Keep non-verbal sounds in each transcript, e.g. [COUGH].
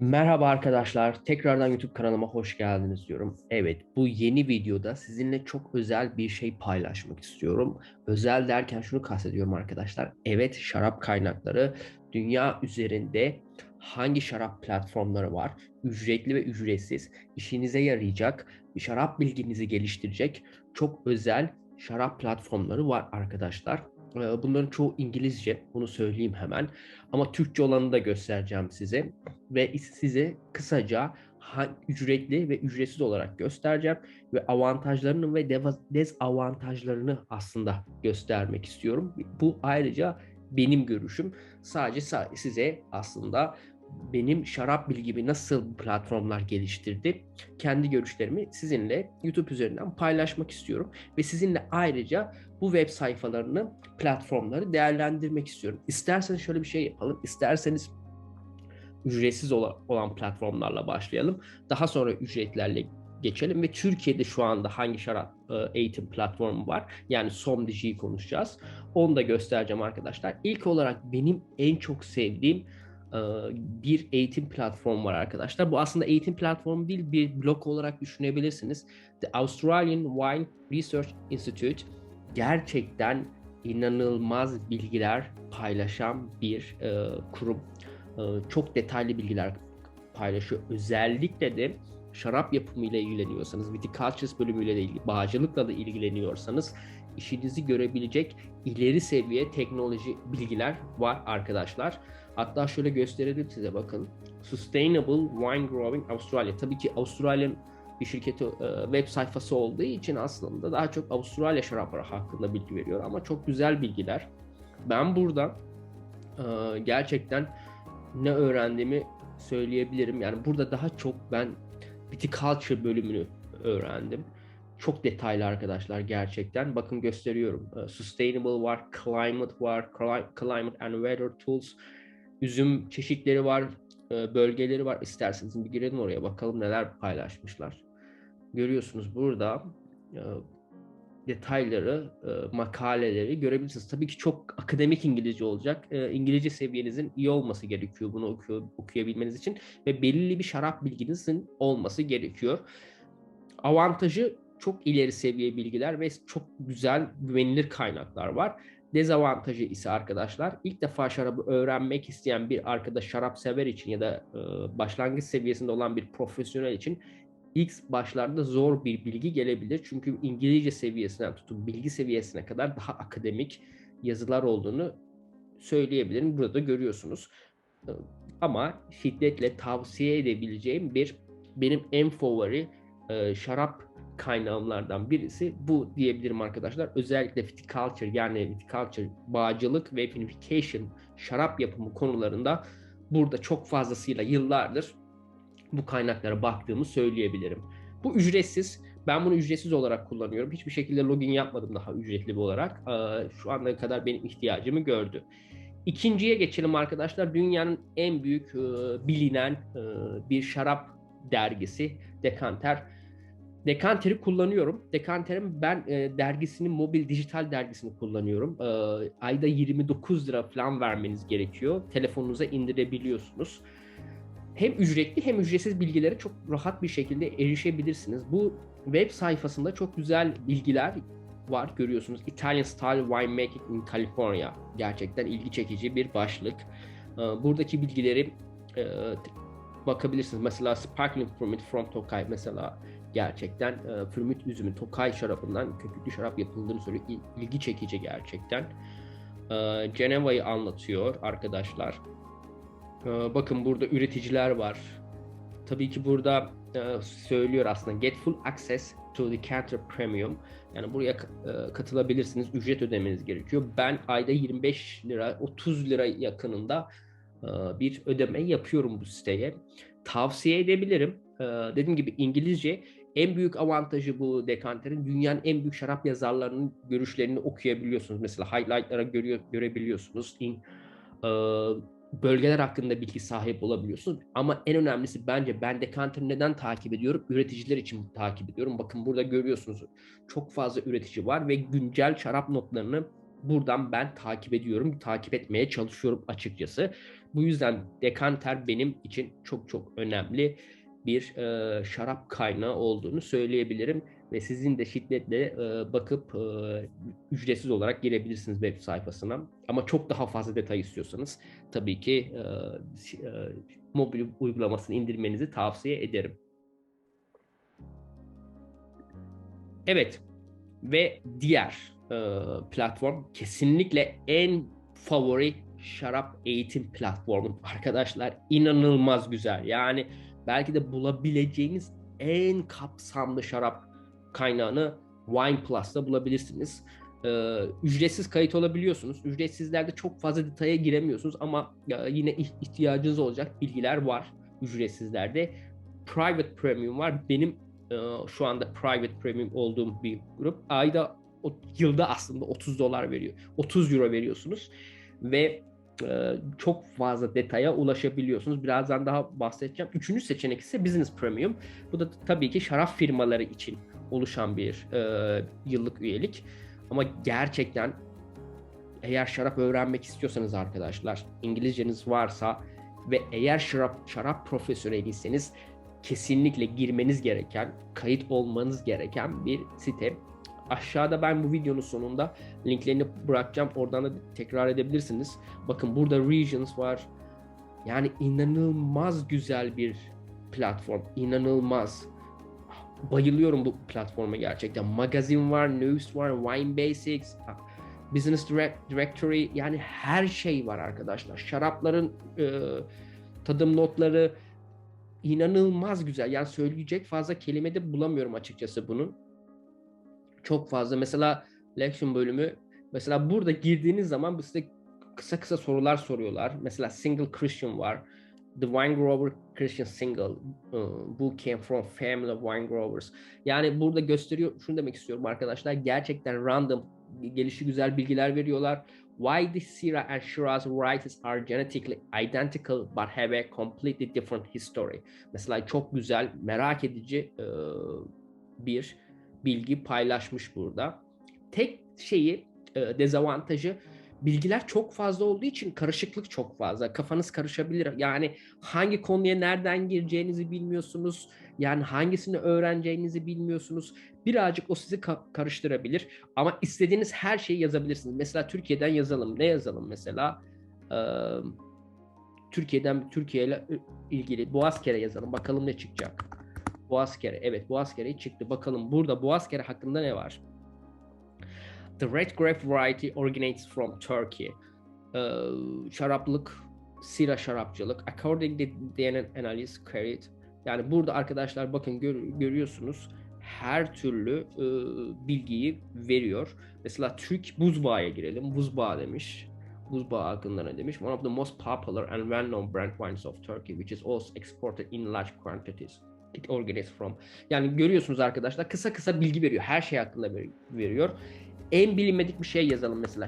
Merhaba arkadaşlar, tekrardan YouTube kanalıma hoş geldiniz diyorum. Evet, bu yeni videoda sizinle çok özel bir şey paylaşmak istiyorum. Özel derken şunu kastediyorum arkadaşlar. Evet, şarap kaynakları dünya üzerinde hangi şarap platformları var? Ücretli ve ücretsiz, işinize yarayacak, şarap bilginizi geliştirecek çok özel şarap platformları var arkadaşlar. Bunların çoğu İngilizce, bunu söyleyeyim hemen. Ama Türkçe olanı da göstereceğim size ve size kısaca ücretli ve ücretsiz olarak göstereceğim ve avantajlarını ve dezavantajlarını aslında göstermek istiyorum. Bu ayrıca benim görüşüm. Sadece size aslında benim şarap bilgimi nasıl platformlar geliştirdi kendi görüşlerimi sizinle YouTube üzerinden paylaşmak istiyorum ve sizinle ayrıca bu web sayfalarını platformları değerlendirmek istiyorum. İsterseniz şöyle bir şey yapalım. İsterseniz ücretsiz olan platformlarla başlayalım. Daha sonra ücretlerle geçelim ve Türkiye'de şu anda hangi şarap e, eğitim platformu var? Yani SomDiji'yi konuşacağız. Onu da göstereceğim arkadaşlar. İlk olarak benim en çok sevdiğim bir eğitim platformu var arkadaşlar. Bu aslında eğitim platformu değil bir blog olarak düşünebilirsiniz. The Australian Wine Research Institute gerçekten inanılmaz bilgiler paylaşan bir e, kurum. E, çok detaylı bilgiler paylaşıyor. Özellikle de şarap yapımı ile ilgileniyorsanız, viticultures bölümüyle de ilgili, bağcılıkla da ilgileniyorsanız işinizi görebilecek ileri seviye teknoloji bilgiler var arkadaşlar. Hatta şöyle gösterelim size bakın. Sustainable Wine Growing Australia. Tabii ki Avustralya'nın bir şirketi e, web sayfası olduğu için aslında daha çok Avustralya şarapları hakkında bilgi veriyor ama çok güzel bilgiler. Ben burada e, gerçekten ne öğrendiğimi söyleyebilirim. Yani burada daha çok ben viticulture bölümünü öğrendim. Çok detaylı arkadaşlar gerçekten. Bakın gösteriyorum. E, sustainable var, climate var, climate and weather tools, üzüm çeşitleri var, bölgeleri var. İsterseniz bir girelim oraya bakalım neler paylaşmışlar görüyorsunuz burada e, detayları, e, makaleleri görebilirsiniz. Tabii ki çok akademik İngilizce olacak. E, İngilizce seviyenizin iyi olması gerekiyor bunu okuyor, okuyabilmeniz için ve belirli bir şarap bilginizin olması gerekiyor. Avantajı çok ileri seviye bilgiler ve çok güzel güvenilir kaynaklar var. Dezavantajı ise arkadaşlar ilk defa şarabı öğrenmek isteyen bir arkadaş şarap sever için ya da başlangıç seviyesinde olan bir profesyonel için ilk başlarda zor bir bilgi gelebilir. Çünkü İngilizce seviyesinden tutun bilgi seviyesine kadar daha akademik yazılar olduğunu söyleyebilirim. Burada görüyorsunuz. Ama şiddetle tavsiye edebileceğim bir benim en favori e, şarap kaynağımlardan birisi bu diyebilirim arkadaşlar. Özellikle viticulture yani viticulture, bağcılık ve vinification şarap yapımı konularında burada çok fazlasıyla yıllardır bu kaynaklara baktığımı söyleyebilirim. Bu ücretsiz. Ben bunu ücretsiz olarak kullanıyorum. Hiçbir şekilde login yapmadım daha ücretli bir olarak. Şu ana kadar benim ihtiyacımı gördü. İkinciye geçelim arkadaşlar. Dünyanın en büyük bilinen bir şarap dergisi Dekanter. Dekanter'i kullanıyorum. Dekanter'in ben e, dergisinin mobil dijital dergisini kullanıyorum. E, ayda 29 lira falan vermeniz gerekiyor. Telefonunuza indirebiliyorsunuz hem ücretli hem ücretsiz bilgilere çok rahat bir şekilde erişebilirsiniz. Bu web sayfasında çok güzel bilgiler var görüyorsunuz. Italian Style Winemaking in California. Gerçekten ilgi çekici bir başlık. Ee, buradaki bilgileri e, bakabilirsiniz. Mesela Sparkling Fruit from Tokay mesela gerçekten e, Fruit üzümü Tokay şarabından köpüklü şarap yapıldığını söylüyor. İlgi çekici gerçekten. Ee, Geneva'yı anlatıyor arkadaşlar. Ee, bakın burada üreticiler var. Tabii ki burada e, söylüyor aslında get full access to the Canter Premium. Yani buraya e, katılabilirsiniz. Ücret ödemeniz gerekiyor. Ben ayda 25 lira 30 lira yakınında e, bir ödeme yapıyorum bu siteye. Tavsiye edebilirim. Dediğim gibi İngilizce en büyük avantajı bu dekanterin dünyanın en büyük şarap yazarlarının görüşlerini okuyabiliyorsunuz. Mesela highlightlara görüyor, görebiliyorsunuz. In, bölgeler hakkında bilgi sahip olabiliyorsunuz. Ama en önemlisi bence ben Decanter'ı neden takip ediyorum? Üreticiler için takip ediyorum. Bakın burada görüyorsunuz çok fazla üretici var ve güncel şarap notlarını buradan ben takip ediyorum, takip etmeye çalışıyorum açıkçası. Bu yüzden dekanter benim için çok çok önemli bir e, şarap kaynağı olduğunu söyleyebilirim ve sizin de şiddetle e, bakıp e, ücretsiz olarak girebilirsiniz web sayfasına. Ama çok daha fazla detay istiyorsanız tabii ki e, e, mobil uygulamasını indirmenizi tavsiye ederim. Evet ve diğer e, platform kesinlikle en favori şarap eğitim platformu arkadaşlar inanılmaz güzel yani belki de bulabileceğiniz en kapsamlı şarap kaynağını Wine Plus'ta bulabilirsiniz. Ee, ücretsiz kayıt olabiliyorsunuz. Ücretsizlerde çok fazla detaya giremiyorsunuz ama yine ihtiyacınız olacak bilgiler var ücretsizlerde. Private Premium var. Benim e, şu anda Private Premium olduğum bir grup. Ayda o, yılda aslında 30 dolar veriyor. 30 euro veriyorsunuz ve çok fazla detaya ulaşabiliyorsunuz. Birazdan daha bahsedeceğim. Üçüncü seçenek ise Business Premium. Bu da tabii ki şarap firmaları için oluşan bir e, yıllık üyelik. Ama gerçekten eğer şarap öğrenmek istiyorsanız arkadaşlar, İngilizceniz varsa ve eğer şarap şarap profesyoneliyseniz kesinlikle girmeniz gereken, kayıt olmanız gereken bir site. Aşağıda ben bu videonun sonunda linklerini bırakacağım. Oradan da tekrar edebilirsiniz. Bakın burada Regions var. Yani inanılmaz güzel bir platform. İnanılmaz. Bayılıyorum bu platforma gerçekten. Magazin var, news var, Wine Basics, Business Directory yani her şey var arkadaşlar. Şarapların e, tadım notları inanılmaz güzel. Yani söyleyecek fazla kelime de bulamıyorum açıkçası bunun çok fazla mesela lection bölümü mesela burada girdiğiniz zaman size kısa kısa sorular soruyorlar. Mesela single Christian var. The Wine Grower Christian Single uh, bu came from family of wine growers. Yani burada gösteriyor şunu demek istiyorum arkadaşlar. Gerçekten random gelişi güzel bilgiler veriyorlar. Why the Syrah and Shiraz varieties are genetically identical but have a completely different history. Mesela çok güzel, merak edici bir bilgi paylaşmış burada. Tek şeyi e, dezavantajı bilgiler çok fazla olduğu için karışıklık çok fazla. Kafanız karışabilir. Yani hangi konuya nereden gireceğinizi bilmiyorsunuz. Yani hangisini öğreneceğinizi bilmiyorsunuz. Birazcık o sizi ka- karıştırabilir. Ama istediğiniz her şeyi yazabilirsiniz. Mesela Türkiye'den yazalım. Ne yazalım mesela? Ee, Türkiye'den Türkiye ile ilgili Boğazkere yazalım. Bakalım ne çıkacak. Boğazkere. Evet Boğazkere çıktı. Bakalım burada Boğazkere hakkında ne var? The red grape variety originates from Turkey. Ee, şaraplık, sira şarapçılık. According to DNA analysis carried. Yani burada arkadaşlar bakın gör, görüyorsunuz her türlü e, bilgiyi veriyor. Mesela Türk buzbağıya girelim. Buzbağı demiş. Buzbağı hakkında ne demiş? One of the most popular and well-known brand wines of Turkey, which is also exported in large quantities it originates from. Yani görüyorsunuz arkadaşlar kısa kısa bilgi veriyor. Her şey hakkında veriyor. En bilinmedik bir şey yazalım mesela.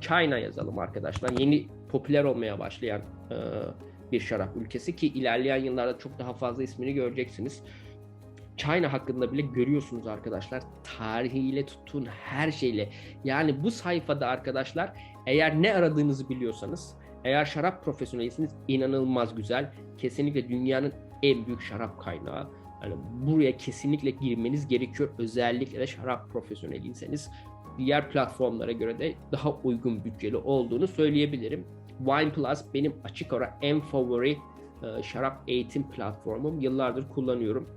China yazalım arkadaşlar. Yeni popüler olmaya başlayan e, bir şarap ülkesi ki ilerleyen yıllarda çok daha fazla ismini göreceksiniz. China hakkında bile görüyorsunuz arkadaşlar. Tarihiyle tutun her şeyle. Yani bu sayfada arkadaşlar eğer ne aradığınızı biliyorsanız, eğer şarap profesyonelisiniz inanılmaz güzel. Kesinlikle dünyanın en büyük şarap kaynağı. Yani buraya kesinlikle girmeniz gerekiyor. Özellikle de şarap profesyoneliyseniz diğer platformlara göre de daha uygun bütçeli olduğunu söyleyebilirim. Wine Plus benim açık ara en favori e, şarap eğitim platformum. Yıllardır kullanıyorum.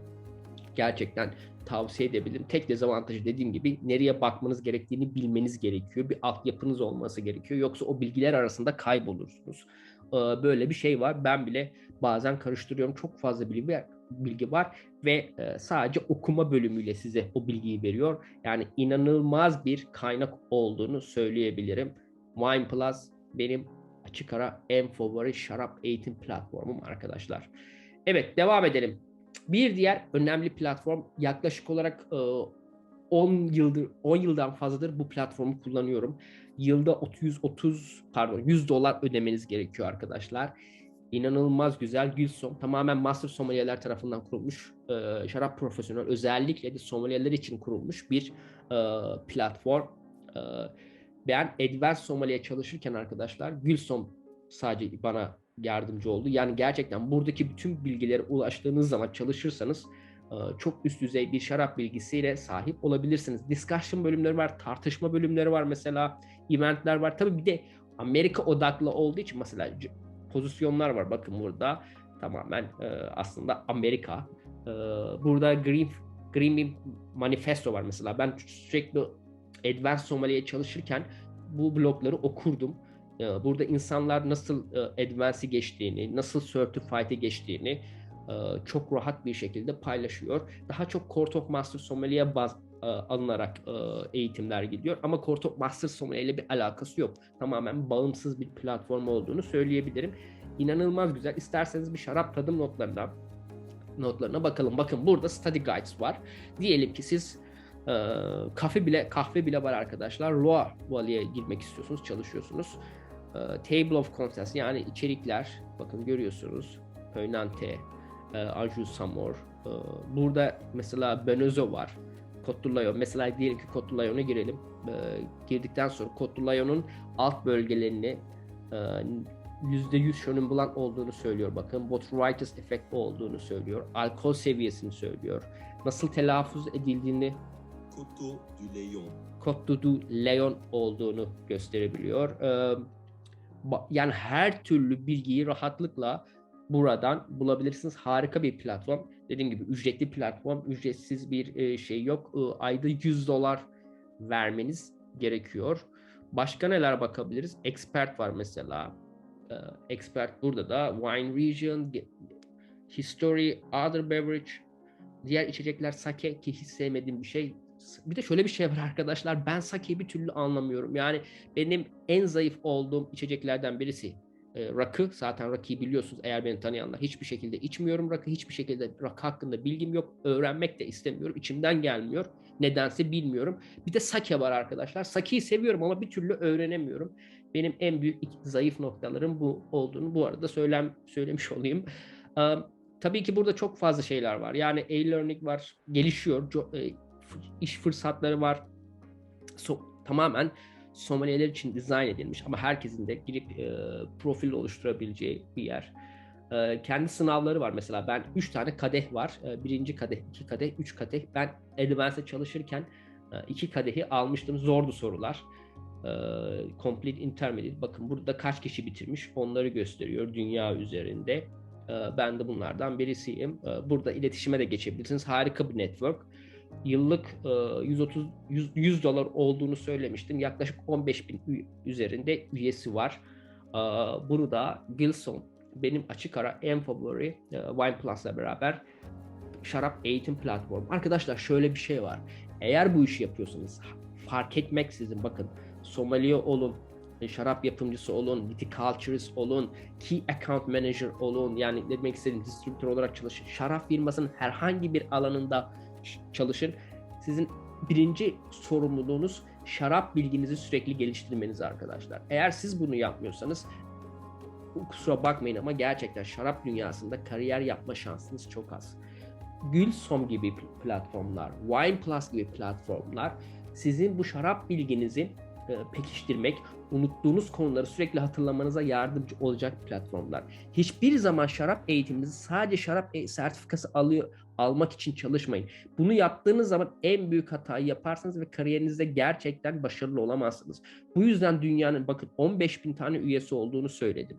Gerçekten tavsiye edebilirim. Tek dezavantajı dediğim gibi nereye bakmanız gerektiğini bilmeniz gerekiyor. Bir altyapınız olması gerekiyor. Yoksa o bilgiler arasında kaybolursunuz. E, böyle bir şey var. Ben bile bazen karıştırıyorum. Çok fazla bilgi bilgi var ve e, sadece okuma bölümüyle size o bilgiyi veriyor. Yani inanılmaz bir kaynak olduğunu söyleyebilirim. Wine Plus benim açık ara en favori şarap eğitim platformum arkadaşlar. Evet devam edelim. Bir diğer önemli platform yaklaşık olarak 10 e, yıldır 10 yıldan fazladır bu platformu kullanıyorum. Yılda 30 pardon 100 dolar ödemeniz gerekiyor arkadaşlar inanılmaz güzel Gülsom tamamen master sommelierler tarafından kurulmuş e, şarap profesyonel özellikle de sommelierler için kurulmuş bir e, platform. E, Ben Advanced Sommelier çalışırken arkadaşlar Gülsom sadece bana yardımcı oldu. Yani gerçekten buradaki bütün bilgilere ulaştığınız zaman çalışırsanız çok üst düzey bir şarap bilgisiyle sahip olabilirsiniz. Discussion bölümleri var, tartışma bölümleri var mesela, eventler var. Tabii bir de Amerika odaklı olduğu için mesela pozisyonlar var. Bakın burada tamamen e, aslında Amerika. E, burada Green Green Manifesto var mesela. Ben sürekli Advanced Somali'ye çalışırken bu blogları okurdum. E, burada insanlar nasıl Advance'i geçtiğini, nasıl Certified'i geçtiğini çok rahat bir şekilde paylaşıyor. Daha çok Court of Master Sommelier baz e, alınarak e, eğitimler gidiyor. Ama Court of Master Sommelier ile bir alakası yok. Tamamen bağımsız bir platform olduğunu söyleyebilirim. İnanılmaz güzel. İsterseniz bir şarap tadım notlarına notlarına bakalım. Bakın burada study guides var. Diyelim ki siz e, kahve bile kahve bile var arkadaşlar. Loire Valley'e girmek istiyorsunuz, çalışıyorsunuz. E, table of contents yani içerikler bakın görüyorsunuz. Pönante, e, Anjou Samor. E, burada mesela Benözo var. Cote Mesela diyelim ki Cote girelim. E, girdikten sonra Cote alt bölgelerini e, %100 Shonen Blanc olduğunu söylüyor bakın. Botrytis efekt olduğunu söylüyor. Alkol seviyesini söylüyor. Nasıl telaffuz edildiğini Coteau du Leon. Coteau du Leon olduğunu gösterebiliyor. Ee, yani her türlü bilgiyi rahatlıkla buradan bulabilirsiniz. Harika bir platform. Dediğim gibi ücretli platform. Ücretsiz bir e, şey yok. Ee, ayda 100 dolar vermeniz gerekiyor. Başka neler bakabiliriz? Expert var mesela. Ee, expert burada da wine region, history, other beverage, diğer içecekler sake ki hiç sevmediğim bir şey. Bir de şöyle bir şey var arkadaşlar. Ben sakeyi bir türlü anlamıyorum. Yani benim en zayıf olduğum içeceklerden birisi e, rakı. Zaten rakıyı biliyorsunuz eğer beni tanıyanlar. Hiçbir şekilde içmiyorum rakı. Hiçbir şekilde rakı hakkında bilgim yok. Öğrenmek de istemiyorum. İçimden gelmiyor. Nedense bilmiyorum. Bir de sake var arkadaşlar. Sakeyi seviyorum ama bir türlü öğrenemiyorum. Benim en büyük zayıf noktalarım bu olduğunu bu arada söylem söylemiş [LAUGHS] olayım. Ee, tabii ki burada çok fazla şeyler var. Yani e-learning var, gelişiyor. E, iş fırsatları var. So, tamamen somaliyeler için dizayn edilmiş ama herkesin de girip e, profil oluşturabileceği bir yer. E, kendi sınavları var mesela ben 3 tane kadeh var. E, birinci kadeh, iki kadeh, üç kadeh. Ben Advance'e çalışırken e, iki kadehi almıştım. Zordu sorular. E, complete Intermediate. Bakın burada kaç kişi bitirmiş onları gösteriyor dünya üzerinde. E, ben de bunlardan birisiyim. E, burada iletişime de geçebilirsiniz. Harika bir network yıllık 130 100, 100 dolar olduğunu söylemiştim. Yaklaşık 15 bin üzerinde üyesi var. Bunu da Gilson benim açık ara en favori Wine Plus'la beraber şarap eğitim platformu. Arkadaşlar şöyle bir şey var. Eğer bu işi yapıyorsanız fark etmeksizin bakın sommelier olun, şarap yapımcısı olun, viticulturist olun, key account manager olun yani demek istediğim distribütör olarak çalışın. Şarap firmasının herhangi bir alanında çalışın. Sizin birinci sorumluluğunuz şarap bilginizi sürekli geliştirmeniz arkadaşlar. Eğer siz bunu yapmıyorsanız kusura bakmayın ama gerçekten şarap dünyasında kariyer yapma şansınız çok az. Gülsom gibi platformlar, Wine Plus gibi platformlar sizin bu şarap bilginizi e, pekiştirmek, unuttuğunuz konuları sürekli hatırlamanıza yardımcı olacak platformlar. Hiçbir zaman şarap eğitiminizi sadece şarap e, sertifikası alıyor almak için çalışmayın. Bunu yaptığınız zaman en büyük hatayı yaparsınız ve kariyerinizde gerçekten başarılı olamazsınız. Bu yüzden dünyanın bakın 15 bin tane üyesi olduğunu söyledim.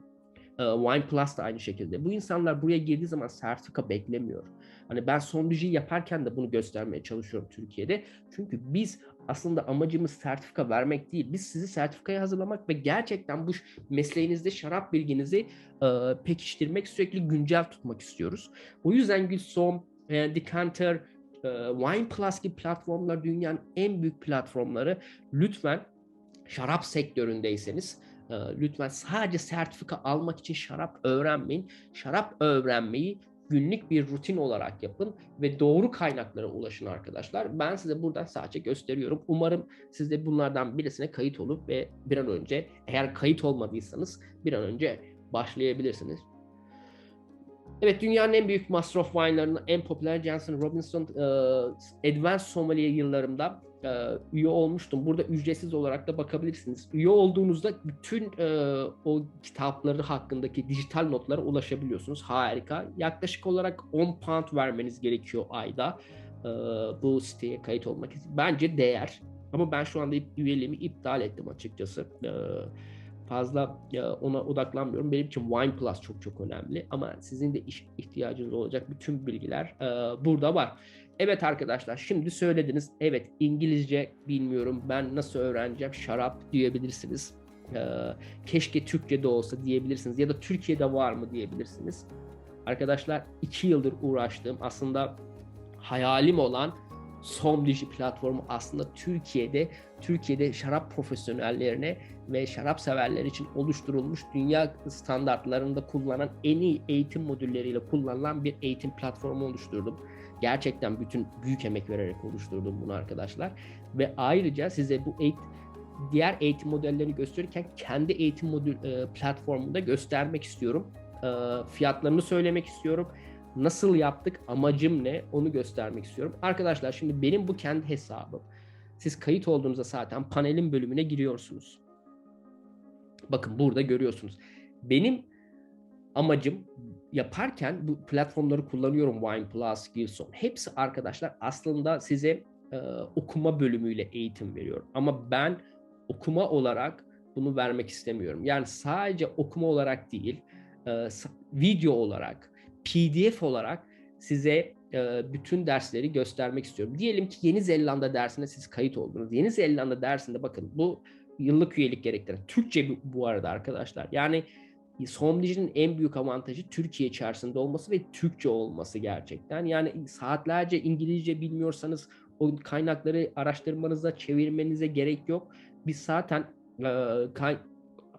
Ee, Wine Plus da aynı şekilde. Bu insanlar buraya girdiği zaman sertifika beklemiyor. Hani ben sondücü yaparken de bunu göstermeye çalışıyorum Türkiye'de. Çünkü biz aslında amacımız sertifika vermek değil. Biz sizi sertifikaya hazırlamak ve gerçekten bu mesleğinizde şarap bilginizi e, pekiştirmek, sürekli güncel tutmak istiyoruz. O yüzden Gülsom, e, Decanter, e, Wine Plus gibi platformlar dünyanın en büyük platformları. Lütfen şarap sektöründeyseniz e, lütfen sadece sertifika almak için şarap öğrenmeyin. Şarap öğrenmeyi günlük bir rutin olarak yapın ve doğru kaynaklara ulaşın arkadaşlar. Ben size buradan sadece gösteriyorum. Umarım siz de bunlardan birisine kayıt olup ve bir an önce eğer kayıt olmadıysanız bir an önce başlayabilirsiniz. Evet dünyanın en büyük Master of Wine'larının en popüler Johnson Robinson e, Advanced Sommelier yıllarımda üye olmuştum. Burada ücretsiz olarak da bakabilirsiniz. Üye olduğunuzda bütün e, o kitapları hakkındaki dijital notlara ulaşabiliyorsunuz. Harika. Yaklaşık olarak 10 pound vermeniz gerekiyor ayda e, bu siteye kayıt olmak için. Bence değer. Ama ben şu anda üyeliğimi iptal ettim açıkçası. E, fazla e, ona odaklanmıyorum. Benim için Wine Plus çok çok önemli. Ama sizin de iş, ihtiyacınız olacak bütün bilgiler e, burada var. Evet arkadaşlar şimdi söylediniz. Evet İngilizce bilmiyorum ben nasıl öğreneceğim şarap diyebilirsiniz. Ee, keşke Türkçe'de olsa diyebilirsiniz ya da Türkiye'de var mı diyebilirsiniz. Arkadaşlar iki yıldır uğraştığım aslında hayalim olan Somdiji platformu aslında Türkiye'de Türkiye'de şarap profesyonellerine ve şarap severler için oluşturulmuş dünya standartlarında kullanılan en iyi eğitim modülleriyle kullanılan bir eğitim platformu oluşturdum. Gerçekten bütün büyük emek vererek oluşturdum bunu arkadaşlar. Ve ayrıca size bu eğitim diğer eğitim modellerini gösterirken kendi eğitim modül e, platformunda göstermek istiyorum. E, fiyatlarını söylemek istiyorum. Nasıl yaptık, amacım ne onu göstermek istiyorum. Arkadaşlar şimdi benim bu kendi hesabım. Siz kayıt olduğunuzda zaten panelin bölümüne giriyorsunuz. Bakın burada görüyorsunuz. Benim amacım yaparken bu platformları kullanıyorum Wine Plus, Gilson. Hepsi arkadaşlar aslında size e, okuma bölümüyle eğitim veriyorum. Ama ben okuma olarak bunu vermek istemiyorum. Yani sadece okuma olarak değil, e, video olarak, PDF olarak size e, bütün dersleri göstermek istiyorum. Diyelim ki Yeni Zelanda dersine siz kayıt oldunuz. Yeni Zelanda dersinde bakın bu yıllık üyelik gerektiren. Türkçe bu arada arkadaşlar. Yani Somdiji'nin en büyük avantajı Türkiye içerisinde olması ve Türkçe olması gerçekten. Yani saatlerce İngilizce bilmiyorsanız o kaynakları araştırmanıza, çevirmenize gerek yok. Biz zaten e,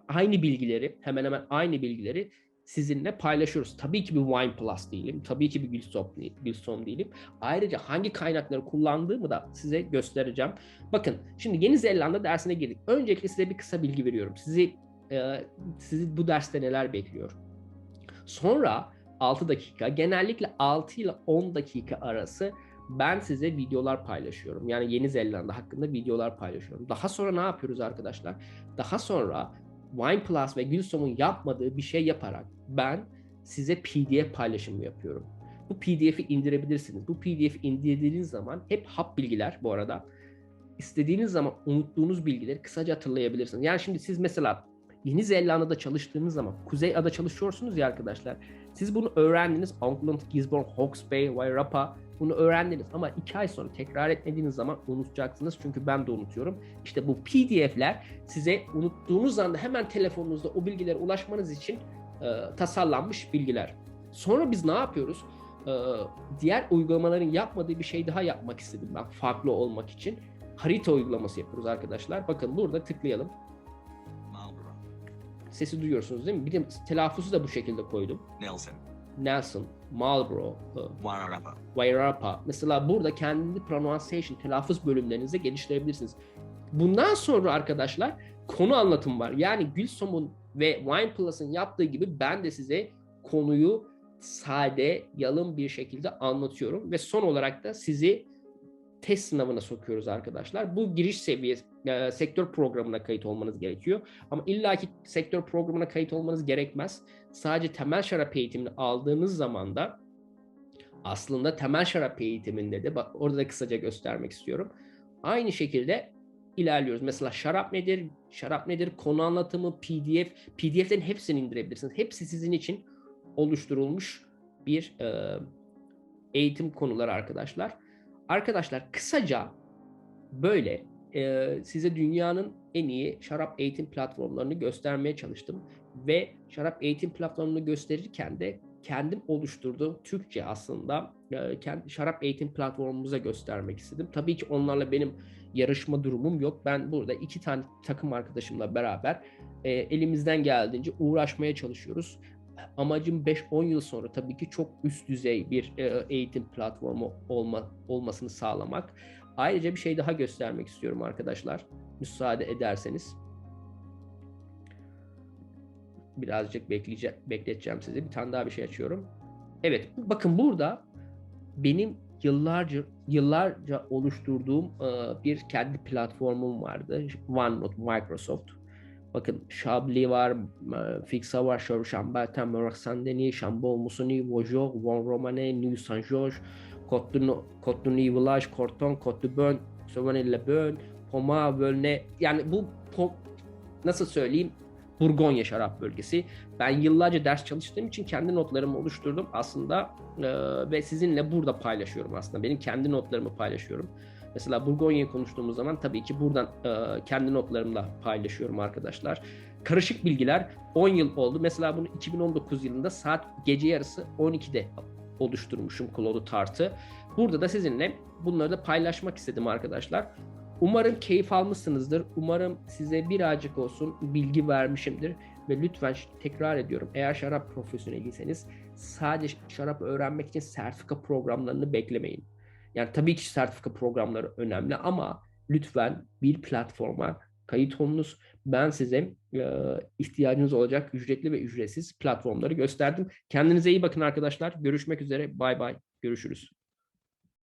aynı bilgileri, hemen hemen aynı bilgileri sizinle paylaşıyoruz. Tabii ki bir Wine Plus değilim. Tabii ki bir Gilsom, Gilsom değilim. Ayrıca hangi kaynakları kullandığımı da size göstereceğim. Bakın şimdi Yeni Zelanda dersine girdik. Öncelikle size bir kısa bilgi veriyorum. Sizi e, sizi bu derste neler bekliyor? Sonra 6 dakika, genellikle 6 ile 10 dakika arası ben size videolar paylaşıyorum. Yani Yeni Zelanda hakkında videolar paylaşıyorum. Daha sonra ne yapıyoruz arkadaşlar? Daha sonra Wine Plus ve Gülsom'un yapmadığı bir şey yaparak ben size PDF paylaşımı yapıyorum. Bu PDF'i indirebilirsiniz. Bu PDF'i indirdiğiniz zaman hep hap bilgiler bu arada. İstediğiniz zaman unuttuğunuz bilgileri kısaca hatırlayabilirsiniz. Yani şimdi siz mesela Yeni Zelanda'da çalıştığınız zaman Kuzey Ada çalışıyorsunuz ya arkadaşlar. Siz bunu öğrendiniz. Auckland, Gisborne, Hawke's Bay, Wairarapa bunu öğrendiniz ama iki ay sonra tekrar etmediğiniz zaman unutacaksınız. Çünkü ben de unutuyorum. İşte bu PDF'ler size unuttuğunuz anda hemen telefonunuzda o bilgilere ulaşmanız için e, tasarlanmış bilgiler. Sonra biz ne yapıyoruz? E, diğer uygulamaların yapmadığı bir şey daha yapmak istedim ben farklı olmak için. Harita uygulaması yapıyoruz arkadaşlar. Bakın burada tıklayalım. Sesi duyuyorsunuz değil mi? Bir de telaffuzu da bu şekilde koydum. Nelson. Nelson, Marlboro, Wairarapa. Wairarapa. Mesela burada kendi pronunciation, telaffuz bölümlerinizi geliştirebilirsiniz. Bundan sonra arkadaşlar konu anlatım var. Yani Gülsom'un ve Wine Plus'ın yaptığı gibi ben de size konuyu sade, yalın bir şekilde anlatıyorum ve son olarak da sizi test sınavına sokuyoruz arkadaşlar. Bu giriş seviyesi e, sektör programına kayıt olmanız gerekiyor. Ama illaki sektör programına kayıt olmanız gerekmez. Sadece temel şarap eğitimini aldığınız zaman da aslında temel şarap eğitiminde de bak orada da kısaca göstermek istiyorum. Aynı şekilde ilerliyoruz. Mesela şarap nedir? Şarap nedir? Konu anlatımı, PDF. PDF'lerin hepsini indirebilirsiniz. Hepsi sizin için oluşturulmuş bir e, eğitim konuları arkadaşlar. Arkadaşlar kısaca böyle e, size dünyanın en iyi şarap eğitim platformlarını göstermeye çalıştım. Ve şarap eğitim platformunu gösterirken de kendim oluşturduğum Türkçe aslında e, kendi şarap eğitim platformumuza göstermek istedim. Tabii ki onlarla benim yarışma durumum yok. Ben burada iki tane takım arkadaşımla beraber e, elimizden geldiğince uğraşmaya çalışıyoruz. Amacım 5-10 yıl sonra tabii ki çok üst düzey bir e, eğitim platformu olma, olmasını sağlamak. Ayrıca bir şey daha göstermek istiyorum arkadaşlar. Müsaade ederseniz. Birazcık bekleyeceğim, bekleteceğim sizi. Bir tane daha bir şey açıyorum. Evet bakın burada benim yıllarca yıllarca oluşturduğum e, bir kendi platformum vardı. OneNote Microsoft. Bakın Chablis var, e, Fixa var, Chambertin, Moraxandeni, Chambol, Musoni, Vojok, Von Romane, New Saint George, Cotonou Village, Corton, Cottebon, Sauvigny-le-Bon, Poma, Völne. Yani bu nasıl söyleyeyim Burgonya şarap bölgesi. Ben yıllarca ders çalıştığım için kendi notlarımı oluşturdum aslında e, ve sizinle burada paylaşıyorum aslında. Benim kendi notlarımı paylaşıyorum. Mesela Burgonya'yı konuştuğumuz zaman tabii ki buradan e, kendi notlarımla paylaşıyorum arkadaşlar. Karışık bilgiler 10 yıl oldu. Mesela bunu 2019 yılında saat gece yarısı 12'de oluşturmuşum Claude Tart'ı. Burada da sizinle bunları da paylaşmak istedim arkadaşlar. Umarım keyif almışsınızdır. Umarım size birazcık olsun bilgi vermişimdir. Ve lütfen tekrar ediyorum eğer şarap profesyoneliyseniz sadece şarap öğrenmek için sertifika programlarını beklemeyin. Yani tabii ki sertifika programları önemli ama lütfen bir platforma kayıt olunuz. Ben size e, ihtiyacınız olacak ücretli ve ücretsiz platformları gösterdim. Kendinize iyi bakın arkadaşlar. Görüşmek üzere. Bay bay. Görüşürüz.